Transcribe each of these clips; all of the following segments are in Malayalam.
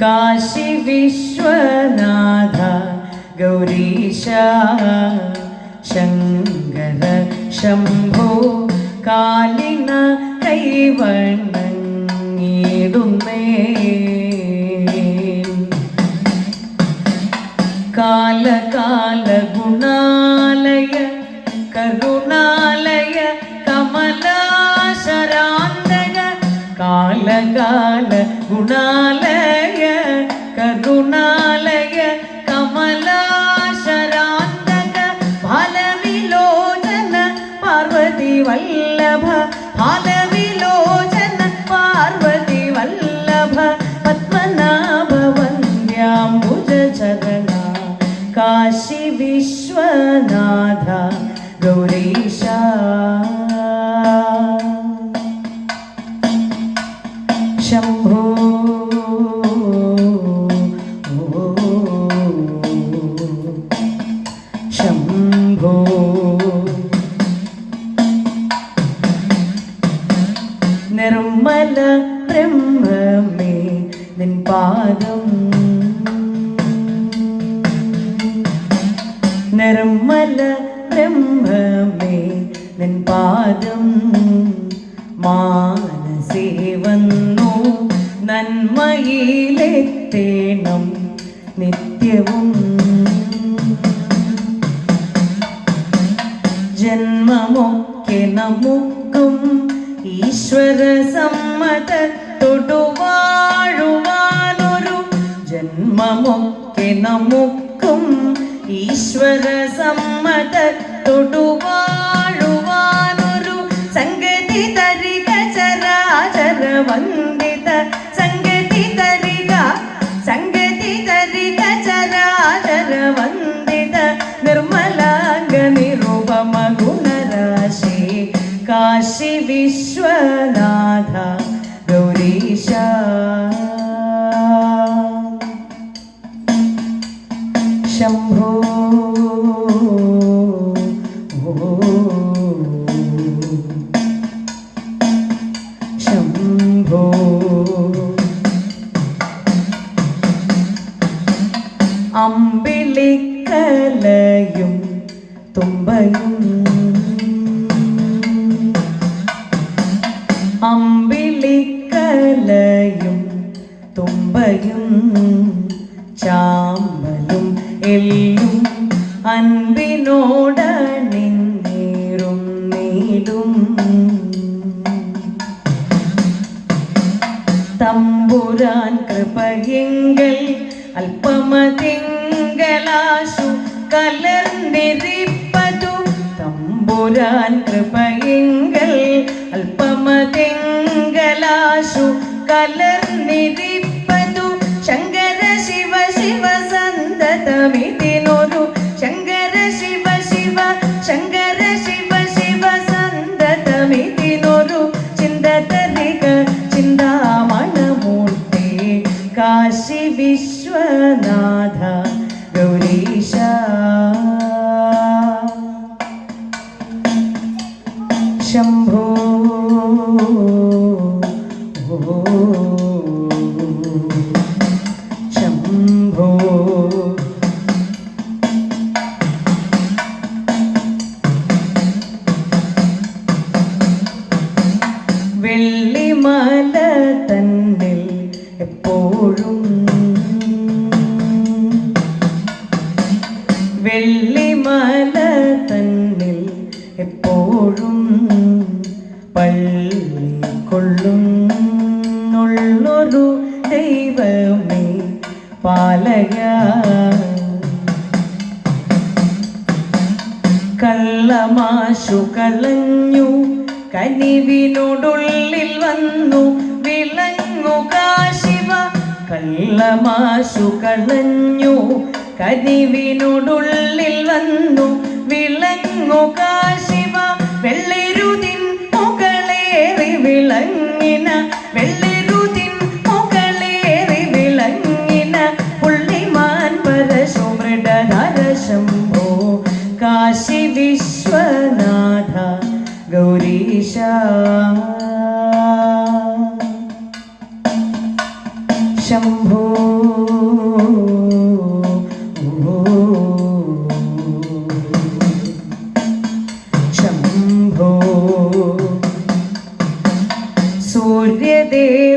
കാശി വിശ്വനാഥ ഗൗരീശ ശങ്കര ശംഭോ കാലിന കൈവണ്ണങ്ങിടുന്നേ കാലകാല ഗുണാലയ കരുണാലയ കമലാശരാന്തക കാലകാല ഗുണാലയ കാശി വിശ്വനാഥ ഗൗരീശ ശംഭോ ശംഭോ നിർമ്മല ബ്രഹ്മമേ നിൻ പാദം നിർമ്മല ബ്രഹ്മമേ നിൻ പാദം മാനസേ വന്നു. നന്മയിലെത്തേണം നിത്യവും. ജന്മമൊക്കെ നമുക്കും ഈശ്വര സമ്മതത്തൊടു വാഴുവാനൊരു ജന്മമൊക്കെ നമുക്കും ഈശ്വര സമ്മതത്തൊടു വാഴുവാനൊരു സംഗതി തരിക ചരാചര വന്ദിത അമ്പിളിക്കലയും തുമ്പയും. അമ്പിളിക്കലയും തുമ്പയും ചാമ്പലും എല്ലും അൻപിനോടണിന്നേറും നീടും. തമ്പുരാൻ കൃപയെങ്കൽ അല്പമതിങ്കലാശു കലർന്നിരിപ്പതു. തമ്പുരാൻ കൃപയിങ്കൽ അല്പമതിങ്കലാശു കലർന്നിരിപ്പതു കാശി വിശ്വനാഥ ഗൗരീശ ദൈവമേ പാലയ കള്ളമാശു കളഞ്ഞു കനിവിനോടുള്ളിൽ വന്നു വിളങ്ങുക ശിവ കള്ളമാശു കളഞ്ഞു കനിവിനോടുള്ളിൽ വന്നു വിളങ്ങുക ശിവ വെള്ളിരുതിൻ മുകളേറി വിളങ്ങിന ശംഭോ ശംഭോ. സൂര്യദേവസാര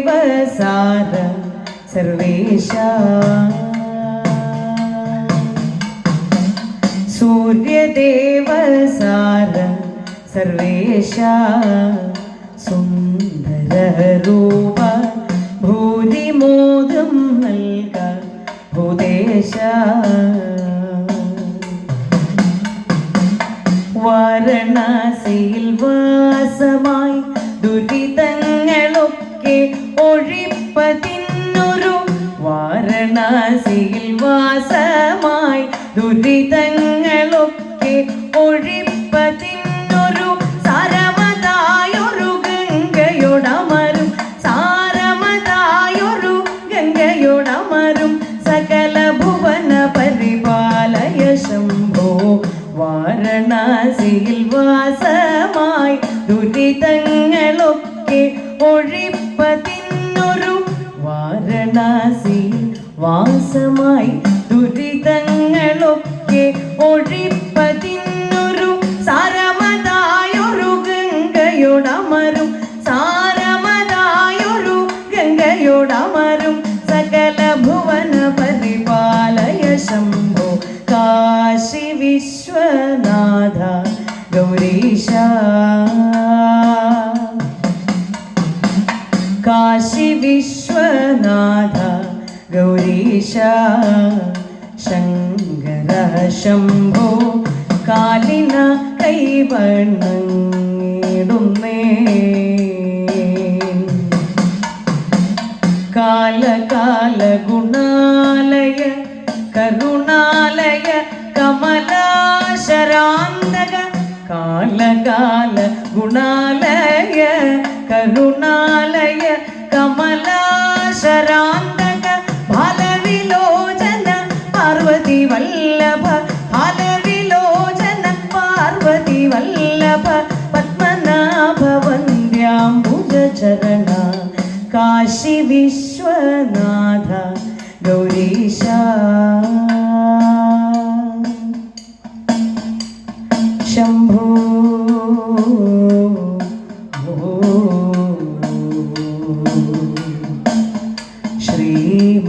സർവേശ. സൂര്യദേവ സാര സർവേശ സുന്ദര രൂപ ഭൂരിമോദം നൽക ഭൂദേശ വാരണാസിയിൽ വാസമായി ദുരിതങ്ങളൊക്കെ ഒഴിപ്പതിന്നൊരു വാരണാസിയിൽ വാസമായി ദുരിതങ്ങളൊക്കെ ഒഴിപ്പതിന്നൊരു വാരണാസിയിൽ വാസമായി ദുരിതങ്ങളൊക്കെ ഒഴിപ്പതിന്നൊരു വിശ്വനാഥ ഗൗരീശ ശങ്കര ശംഭോ കാലിന കൈവണ്ണങ്ങിടുന്നേ കാലകാല ഗുണാലയ കരുണാലയ കമലാശരാന്തക. കാലകാല ഗുണാലയ കരുണാലയ കമലാശരാന്തക ഫലവിലോചന പാർവതി വല്ലഭ ഫലവിലോചന പാർവതി വല്ലഭ പത്മനാഭ വന്ദ്യാംബുജ ചരണ കാശി വിശ്വനാഥ ഗൗരീശ. श्रीमहादेव